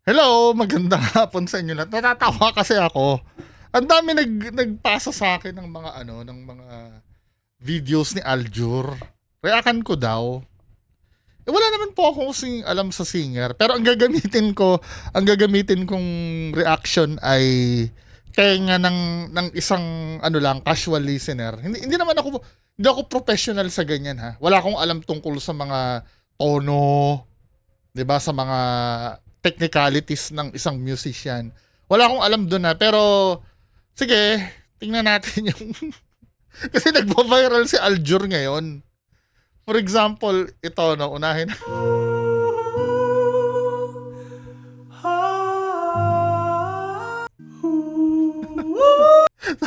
Hello, magandang hapon sa inyo lahat. Natatawa kasi ako. Ang dami nag nagpasa sa akin ng mga ano, ng mga videos ni Aljur. Reakan ko daw. Eh, wala naman po ako sing alam sa singer. Pero ang gagamitin ko, ang gagamitin kong reaction ay tenga ng ng isang ano lang casual listener. Hindi hindi naman ako hindi ako professional sa ganyan ha. Wala akong alam tungkol sa mga tono, 'di ba, sa mga technicalities ng isang musician. Wala akong alam doon na, pero sige, tingnan natin yung kasi nagbo-viral si Aljur ngayon. For example, ito no, unahin.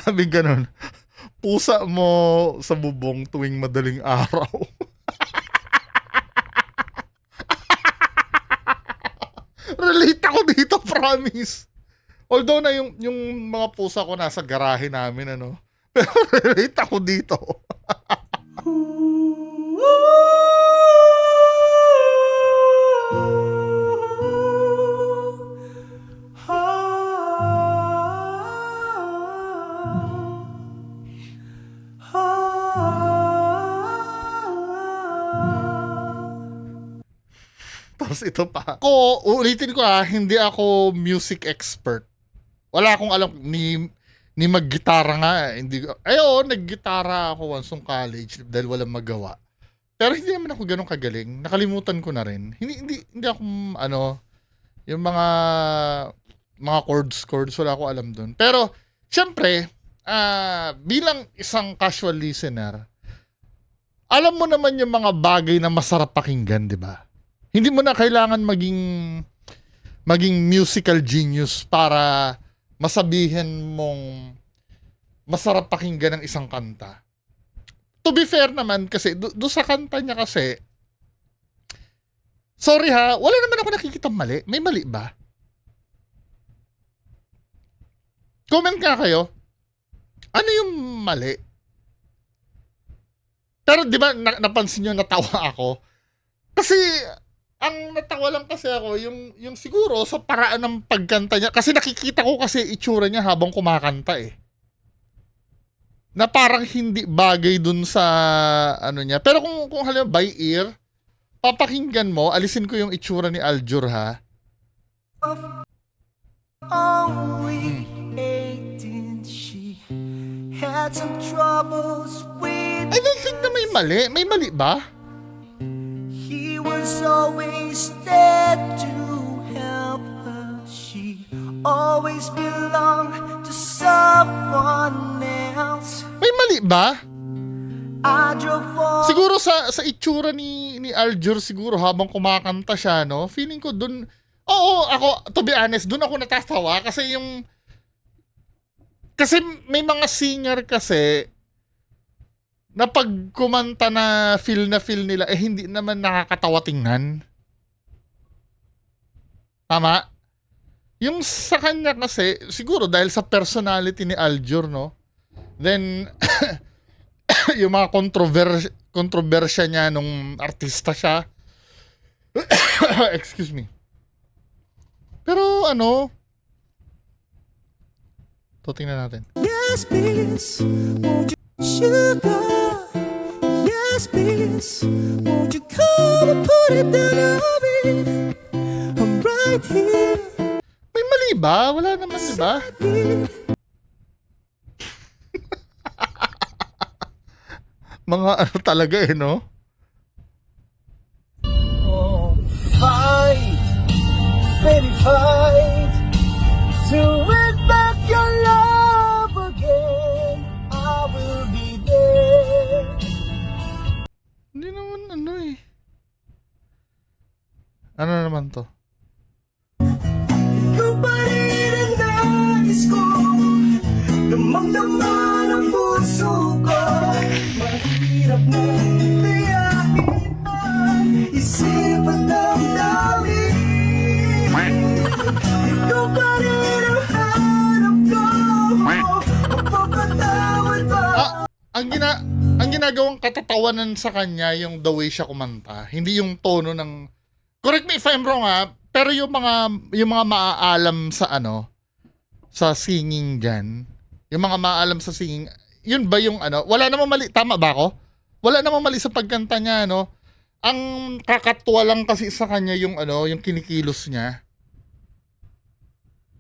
Sabi ganun, pusa mo sa bubong tuwing madaling araw. Relate ako dito, promise. Although na yung, yung mga pusa ko nasa garahe namin, ano. Pero relate ako dito. Ito pa. Ako, ulitin ko ah, hindi ako music expert. Wala akong alam ni ni maggitara nga. eh. Hindi ko- ay oo, naggitara ako once nung college dahil walang magawa. Pero hindi naman ako ganun kagaling. Nakalimutan ko na rin. Hindi hindi hindi ako ano yung mga mga chords chords wala ako alam doon. Pero syempre, ah bilang isang casual listener, alam mo naman yung mga bagay na masarap pakinggan, 'di ba? Hindi mo na kailangan maging maging musical genius para masabihin mong masarap pakinggan ng isang kanta. To be fair naman kasi do, do sa kanta niya kasi Sorry ha, wala naman ako nakikita mali. May mali ba? Comment nga kayo. Ano yung mali? Pero di ba na- napansin nyo natawa ako? Kasi ang natawa lang kasi ako yung yung siguro sa paraan ng pagkanta niya kasi nakikita ko kasi itsura niya habang kumakanta eh. Na parang hindi bagay dun sa ano niya. Pero kung kung halimbawa by ear, papakinggan mo, alisin ko yung itsura ni Aljur ha. Only 18, she had some troubles with. I don't think na may mali. May mali ba? Was always there to help her. She always belonged to someone else. May mali ba? Siguro sa sa itsura ni ni Aljur siguro habang kumakanta siya no. Feeling ko dun Oo, ako to be honest, dun ako natatawa kasi yung kasi may mga singer kasi na pag kumanta na feel na feel nila eh hindi naman nakakatawa tingnan. Tama? Yung sa kanya kasi siguro dahil sa personality ni Aljur no. Then yung mga controver kontrobersya niya nung artista siya. Excuse me. Pero ano, to tingnan natin. Yes, please. Sugar? Yes, please. Won't you come and put it down on me? I'm right here. May mali ba? Wala naman, di ba? Mga ano talaga eh, no? Oh, fight, baby, fight to ang gina ang ginagawang katatawanan sa kanya yung the way siya kumanta, hindi yung tono ng Correct me if I'm wrong ha, pero yung mga yung mga maaalam sa ano sa singing diyan, yung mga maaalam sa singing, yun ba yung ano, wala namang mali, tama ba ako? Wala namang mali sa pagkanta niya, no? Ang kakatuwa lang kasi sa kanya yung ano, yung kinikilos niya.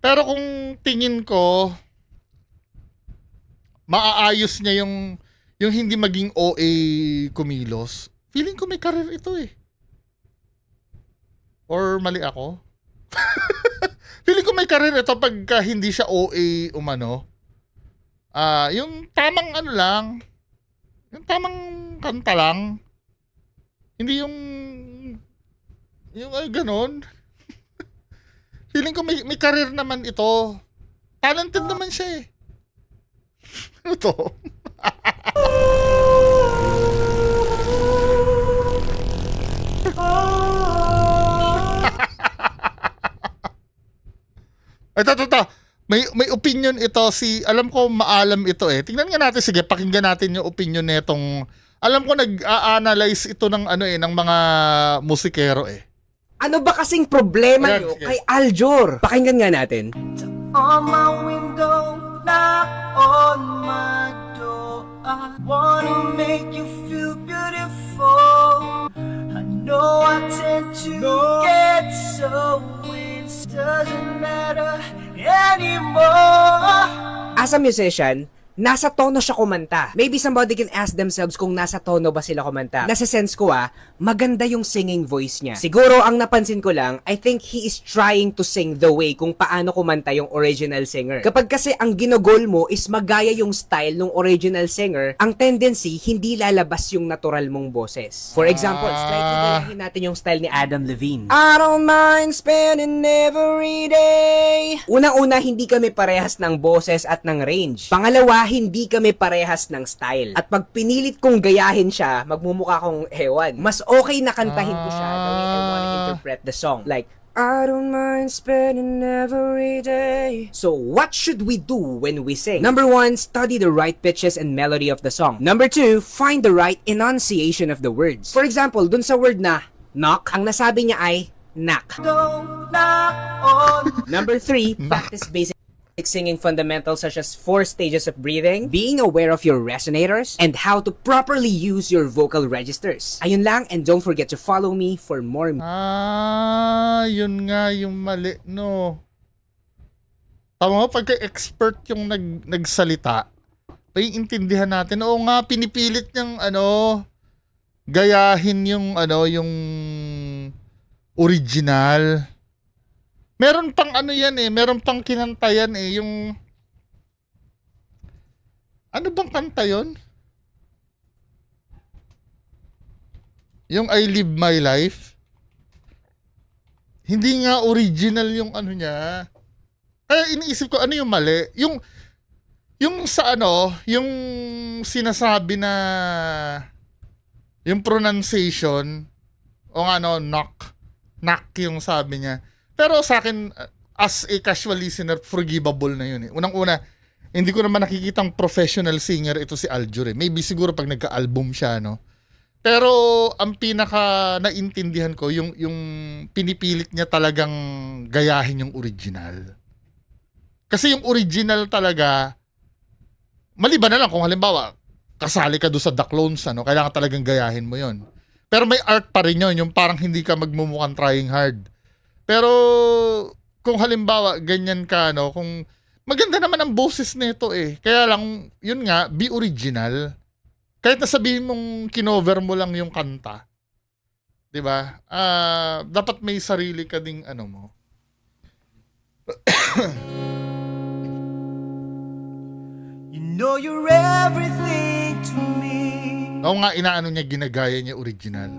Pero kung tingin ko, maaayos niya yung yung hindi maging OA kumilos. Feeling ko may career ito eh. Or mali ako? Feeling ko may career ito pagka hindi siya OA umano. Ah, yung tamang ano lang, yung tamang kanta lang. Hindi yung yung ay ganon. Feeling ko may may career naman ito. Talented naman siya eh. Ano to? Ito, ito, ito. May, may opinion ito si, alam ko maalam ito eh. Tingnan nga natin, sige, pakinggan natin yung opinion nitong, alam ko nag-a-analyze ito ng ano eh, ng mga musikero eh. Ano ba kasing problema Ayan, nyo sige. kay Aljor? Pakinggan nga natin. on my window, knock on my. I wanna make you feel beautiful. I know I tend to get so it doesn't matter anymore. As a musician, nasa tono siya kumanta. Maybe somebody can ask themselves kung nasa tono ba sila kumanta. Nasa sense ko ah, maganda yung singing voice niya. Siguro ang napansin ko lang, I think he is trying to sing the way kung paano kumanta yung original singer. Kapag kasi ang ginogol mo is magaya yung style ng original singer, ang tendency hindi lalabas yung natural mong boses. For example, slightly Ah. gayahin natin yung style ni Adam Levine. I don't mind spending every day. Unang-una, hindi kami parehas ng boses at ng range. Pangalawa, hindi kami parehas ng style. At pag pinilit kong gayahin siya, magmumukha kong ewan. Mas okay na kantahin ko siya the way I wanna Ah. interpret the song. Like, I don't mind spending every day. So, what should we do when we sing? Number one, study the right pitches and melody of the song. Number two, find the right enunciation of the words. For example, dun sa word na knock, ang nasabi niya ay knock. Don't knock on Number three, practice basic singing fundamentals such as four stages of breathing, being aware of your resonators, and how to properly use your vocal registers. Ayun lang, and don't forget to follow me for more Ah, yun nga yung mali, no. Tama mo, pagka expert yung nag, nagsalita, intindihan natin, oo nga, pinipilit niyang, ano, gayahin yung, ano, yung original. Meron pang ano yan eh, meron pang kinanta yan eh, yung, ano bang kanta yon? Yung I Live My Life? Hindi nga original yung ano niya. Kaya iniisip ko, ano yung mali? Yung, yung sa ano, yung sinasabi na, yung pronunciation, o ano, knock, knock yung sabi niya. Pero sa akin, as a casual listener, forgivable na yun eh. Unang-una, hindi ko naman nakikitang professional singer ito si Aljur eh. Maybe siguro pag nagka-album siya, no? Pero ang pinaka naintindihan ko yung yung pinipilit niya talagang gayahin yung original. Kasi yung original talaga maliban na lang kung halimbawa kasali ka doon sa The Clones ano, kailangan talagang gayahin mo 'yon. Pero may art pa rin 'yon, yung parang hindi ka magmumukhang trying hard. Pero kung halimbawa ganyan ka no, kung maganda naman ang boses nito eh. Kaya lang yun nga, be original kahit na sabihin mong kinover mo lang yung kanta, 'di ba? Ah, dapat may sarili ka ding ano mo. You know you're everything to me Oo nga inaano niya ginagaya niya original.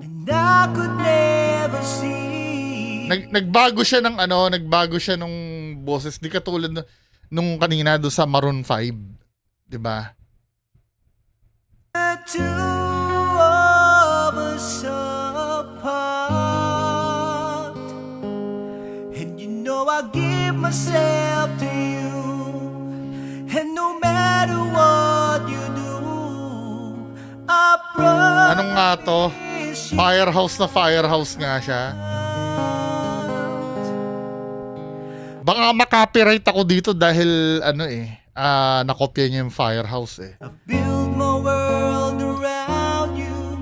And I could never see Nag nagbago siya ng ano, nagbago siya nung boses, di katulad nung kanina do sa Maroon 5, 'di ba? And you know I give myself to you. And no matter what you do, I promise Anong nga to? Firehouse na firehouse nga siya. Baka makopyright ako dito dahil ano eh, ah nakopya niya yung Firehouse eh. I build my world around you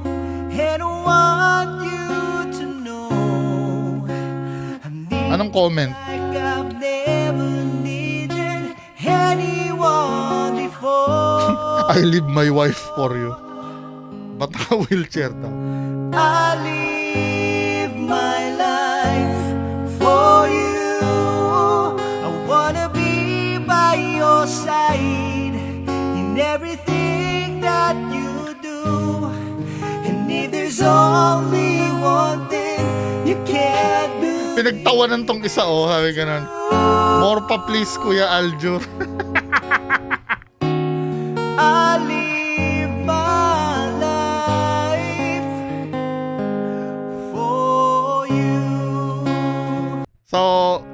and I want you to know I need Anong comment? like I've never needed anyone before. I leave my wife for you. Ba't wheelchair daw? I live my life for you. Your side in everything that you do. And if there's only one thing you can't do, Pinagtawanan tong isa oh, sabi ganun. More pa please, Kuya Aljur. I live my life for you. So,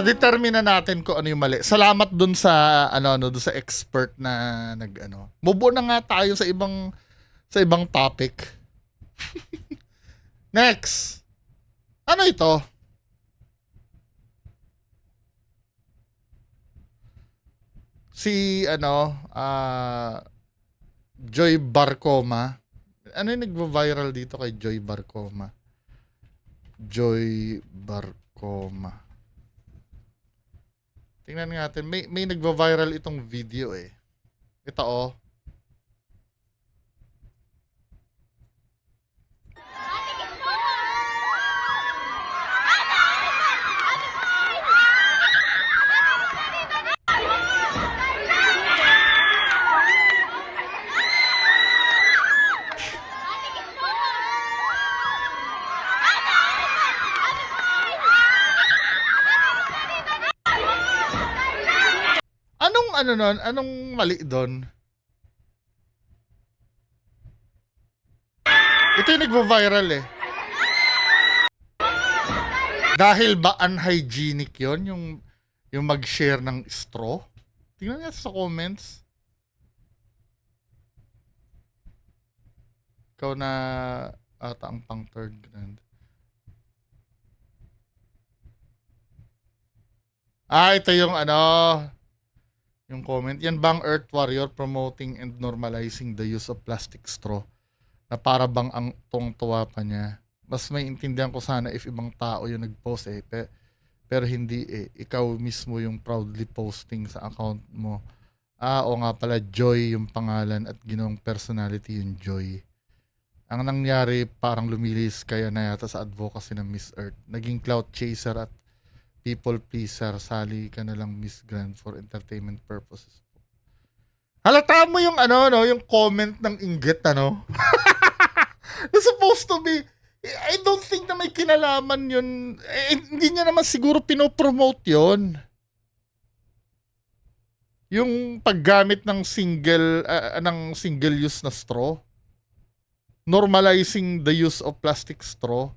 na-determine na natin kung ano yung mali. Salamat dun sa ano ano dun sa expert na nag ano. Mubo na nga tayo sa ibang sa ibang topic. Next. Ano ito? Si ano, ah Joy Barcoma. Ano yung nagvo-viral dito kay Joy Barcoma? Joy Barcoma. Tingnan natin. May, may nagva-viral itong video eh. Ito oh. Ano nun? Anong mali doon? Ito yung nagva-viral eh. Dahil ba unhygienic yon yung yung mag-share ng straw? Tingnan niya sa comments. Ikaw na ata ang pang third grand. Ah, ito yung ano, yung comment. Yan bang Earth Warrior promoting and normalizing the use of plastic straw? Na para bang ang tungtuwa pa niya. Mas may intindihan ko sana if ibang tao yung nag-post eh. Pe- pero hindi eh. Ikaw mismo yung proudly posting sa account mo. Ah, o nga pala, Joy yung pangalan at ginawang personality yung Joy. Ang nangyari, parang lumilis kaya na yata sa advocacy ng Miss Earth. Naging clout chaser at people pleaser. Sali ka na lang Miss Grand for entertainment purposes. Halata mo yung ano, no, yung comment ng inggit, ano? Na supposed to be, I don't think na may kinalaman yun. Eh, hindi niya naman siguro pinopromote yun. Yung paggamit ng single, ah, ng single use na straw. Normalizing the use of plastic straw.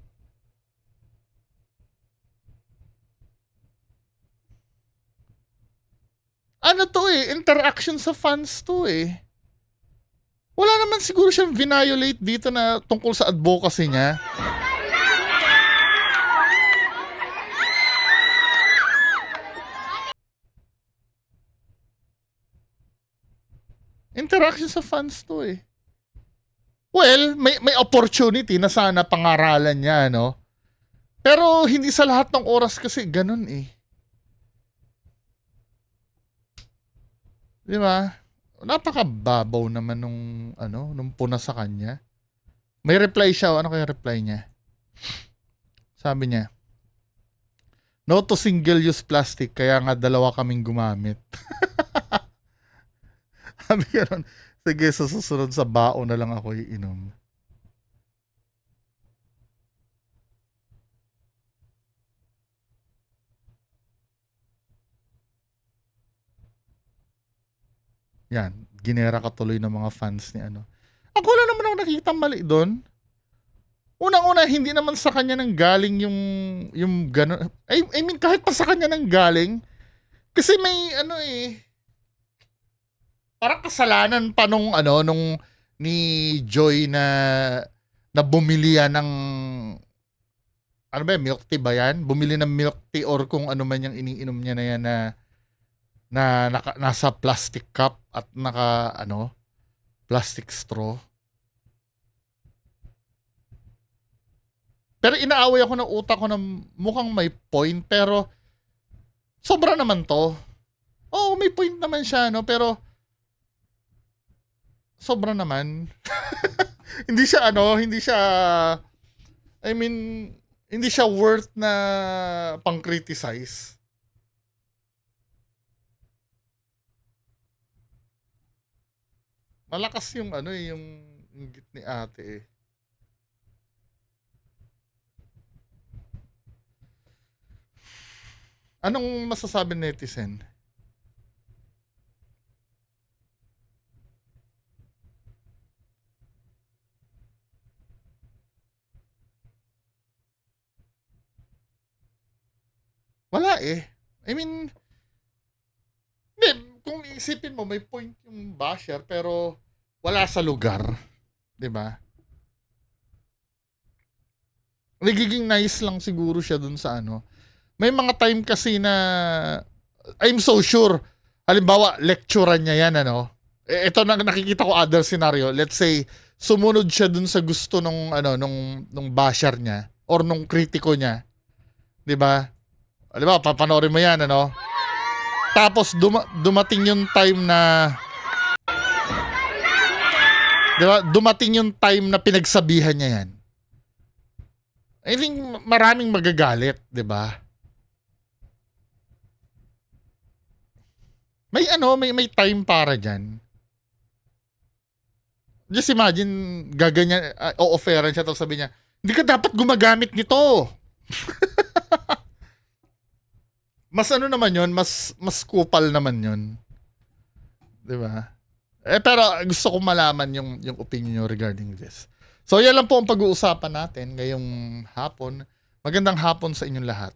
Ano to eh, interaction sa fans to eh. Wala naman siguro siyang violate dito na tungkol sa advocacy niya. Interaction sa fans to eh. Well, may may opportunity na sana pangaralan niya, no? Pero hindi sa lahat ng oras kasi ganun eh. Di ba? Napakababaw naman nung ano, nung puna sa kanya. May reply siya, ano kaya reply niya? Sabi niya, No to single-use plastic, kaya nga dalawa kaming gumamit. Sabi ganun, sige, sa susunod sa bao na lang ako iinom. Yan, ginera ka tuloy ng mga fans ni ano. Ako wala naman ako nakikita mali doon. Unang-una, hindi naman sa kanya nang galing yung, yung gano'n. I, I mean, kahit pa sa kanya nang galing. Kasi may, ano eh, parang kasalanan pa nung, ano, nung ni Joy na, na bumili yan ng, ano ba, milk tea ba yan? Bumili ng milk tea or kung ano man yung iniinom niya na yan na na naka, nasa plastic cup at naka ano plastic straw. Pero inaaway ako ng utak ko na mukhang may point pero sobra naman to. Oo, may point naman siya no pero sobra naman. hindi siya ano, hindi siya I mean, hindi siya worth na pang-criticize. Malakas yung ano eh, yung inggit ni ate eh. Anong masasabi netizen? Wala eh. I mean, kung isipin mo, may point yung basher, pero wala sa lugar. ba? Nagiging nice lang siguro siya dun sa ano. May mga time kasi na, I'm so sure, halimbawa, lecturean niya yan, ano. Ito na nakikita ko other scenario. Let's say, sumunod siya dun sa gusto nung, ano, nung, nung basher niya, or nung kritiko niya. 'Di ba? Di ba, papanoorin mo yan, ano? Tapos duma- dumating yung time na Di ba? Dumating yung time na pinagsabihan niya yan. I think maraming magagalit, di ba? May ano, may may time para diyan. Just imagine, gaganyan, uh, o-offeran siya tapos sabi niya, hindi ka dapat gumagamit nito. mas ano naman yon mas mas kupal naman yon 'di ba? Eh pero gusto ko malaman yung yung opinion nyo regarding this. So yan lang po ang pag-uusapan natin ngayong hapon. Magandang hapon sa inyong lahat